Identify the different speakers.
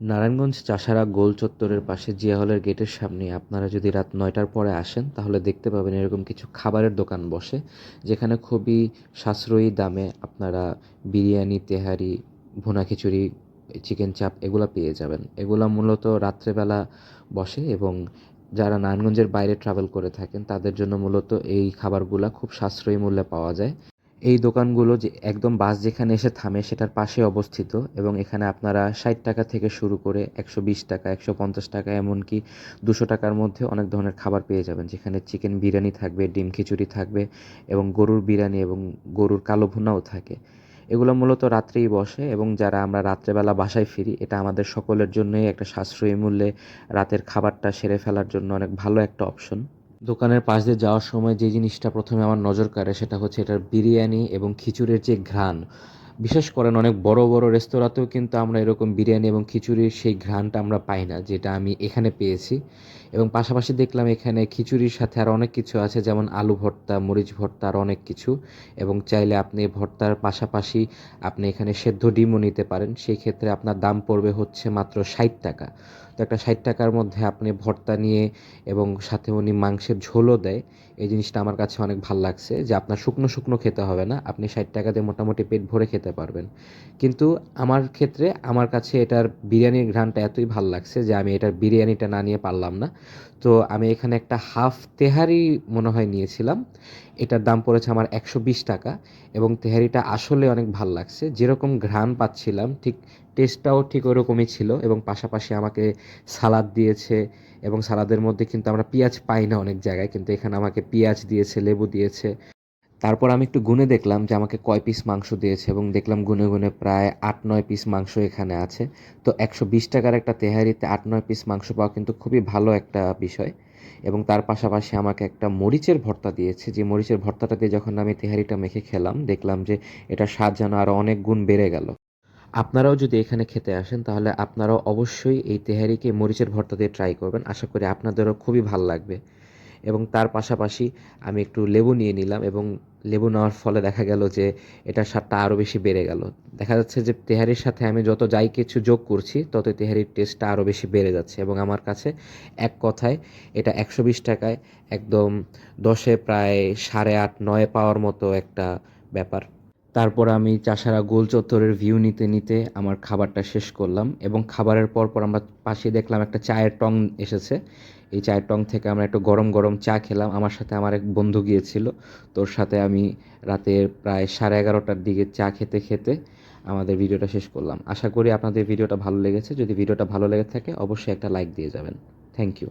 Speaker 1: নারায়ণগঞ্জ চাষারা গোল চত্বরের পাশে জিয়া হলের গেটের সামনে আপনারা যদি রাত নয়টার পরে আসেন, তাহলে দেখতে পাবেন এরকম কিছু খাবারের দোকান বসে, যেখানে খুবই সাশ্রয়ী দামে আপনারা বিরিয়ানি, তেহারি, ভুনা খিচুড়ি, চিকেন চাপ এগুলো পেয়ে যাবেন। এগুলো মূলত রাত্রেবেলা বসে এবং যারা নারায়ণগঞ্জের বাইরে ট্রাভেল করে থাকেন, তাদের জন্য মূলত এই খাবারগুলা খুব সাশ্রয়ী মূল্যে পাওয়া যায়। এই দোকানগুলো যে একদম বাস যেখানে এসে থামে সেটার পাশে অবস্থিত এবং এখানে আপনারা ষাট টাকা থেকে শুরু করে একশো বিশ টাকা, একশো পঞ্চাশ টাকা এমনকি দুশো টাকার মধ্যে অনেক ধরনের খাবার পেয়ে যাবেন। যেখানে চিকেন বিরিয়ানি থাকবে, ডিম খিচুড়ি থাকবে এবং গরুর বিরিয়ানি এবং গরুর কালো ভুনাও থাকে। এগুলো মূলত রাত্রেই বসে এবং যারা আমরা রাত্রেবেলা বাসায় ফিরি, এটা আমাদের সকলের জন্যই একটা সাশ্রয়ী মূল্যে রাতের খাবারটা সেরে ফেলার জন্য অনেক ভালো একটা অপশন দোকানের পাশ দিয়ে যাওয়ার সময় যে জিনিসটা প্রথমে আমার নজর কাড়ে সেটা হচ্ছে এটার বিরিয়ানি এবং খিচুড়ির যে ঘ্রাণ বিশেষ করেন অনেক বড় বড় রেস্তোরাঁতেও কিন্তু আমরা এরকম বিরিয়ানি এবং খিচুড়ির সেই ঘ্রাণটা আমরা পাই না, যেটা আমি এখানে পেয়েছি। এবং পাশাপাশি দেখলাম এখানে খিচুড়ির সাথে আর অনেক কিছু আছে, যেমন আলু ভর্তা, মরিচ ভর্তা আর অনেক কিছু। এবং চাইলে আপনি ভর্তার পাশাপাশি আপনি এখানে সেদ্ধ ডিমও নিতে পারেন। সেই ক্ষেত্রে আপনার দাম পড়বে হচ্ছে মাত্র ষাট টাকা। তো একটা ষাট টাকার মধ্যে আপনি ভর্তা নিয়ে এবং সাথে উনি মাংসের ঝোলও দেয়। এই জিনিসটা আমার কাছে অনেক ভালো লাগছে যে আপনার শুকনো শুকনো খেতে হবে না। আপনি ষাট টাকাতে মোটামুটি পেট ভরে খেতে পারবেন। কিন্তু আমার ক্ষেত্রে আমার কাছে এটার বিরিয়ানির ঘ্রাণটা এতই ভালো লাগছে যে আমি এটার বিরিয়ানিটা না নিয়ে পারলাম না। তো আমি এখানে একটা হাফ তেহারি মনে হয় নিয়েছিলাম। এটার দাম পড়েছে আমার একশো বিশ টাকা এবং তেহারিটা আসলে অনেক ভালো লাগছে। যেরকম ঘ্রাণ পাচ্ছিলাম, ঠিক টেস্টটাও ঠিক ওরকমই ছিল এবং পাশাপাশি আমাকে সালাদ দিয়েছে এবং সালাদের মধ্যে কিন্তু আমরা পেঁয়াজ পাই না অনেক জায়গায়, কিন্তু এখানে আমাকে পেঁয়াজ দিয়েছে, লেবু দিয়েছে। তারপর আমি একটু গুনে দেখলাম যে আমাকে কয় পিস মাংস দিয়েছে এবং দেখলাম গুনে গুনে প্রায় আট নয় পিস মাংস এখানে আছে। তো একশো বিশ টাকার একটা তেহারিতে আট নয় পিস মাংস পাওয়া কিন্তু খুবই ভালো একটা বিষয়। এবং তার পাশাপাশি আমাকে একটা মরিচের ভর্তা দিয়েছে। যে মরিচের ভর্তাটা দিয়ে যখন আমি তেহারিটা মেখে খেলাম, দেখলাম যে এটা স্বাদ যেন আরও অনেক গুণ বেড়ে গেল। আপনারাও যদি এখানে খেতে আসেন, তাহলে আপনারাও অবশ্যই এই তেহারিকে মরিচের ভর্তা দিয়ে ট্রাই করবেন। আশা করি আপনাদেরও খুবই ভালো লাগবে। এবং তার পাশাপাশি আমি একটু লেবু নিয়ে নিলাম এবং লেবু নেওয়ার ফলে দেখা গেল যে এটার স্বাদটা আরও বেশি বেড়ে গেল। দেখা যাচ্ছে যে তেহারির সাথে আমি যত যাই কিছু যোগ করছি তত তেহারির টেস্টটা আরও বেশি বেড়ে যাচ্ছে এবং আমার কাছে এক কথায় এটা একশো বিশ টাকায় একদম দশে প্রায় সাড়ে আট, নয় পাওয়ার মতো একটা ব্যাপার। তারপর আমি চাষারা গোল চত্বরের ভিউ নিতে নিতে আমার খাবারটা শেষ করলাম এবং খাবারের পর পর আমরা পাশে দেখলাম একটা চায়ের টং এসেছে। এই চায়ের টং থেকে আমরা একটু গরম গরম চা খেলাম। আমার সাথে আমার এক বন্ধু গিয়েছিল। তোর সাথে আমি রাতে প্রায় সাড়ে এগারোটার দিকে চা খেতে খেতে আমাদের ভিডিওটা শেষ করলাম। আশা করি আপনাদের ভিডিওটা ভালো লেগেছে। যদি ভিডিওটা ভালো লেগে থাকে, অবশ্যই একটা লাইক দিয়ে যাবেন। Thank you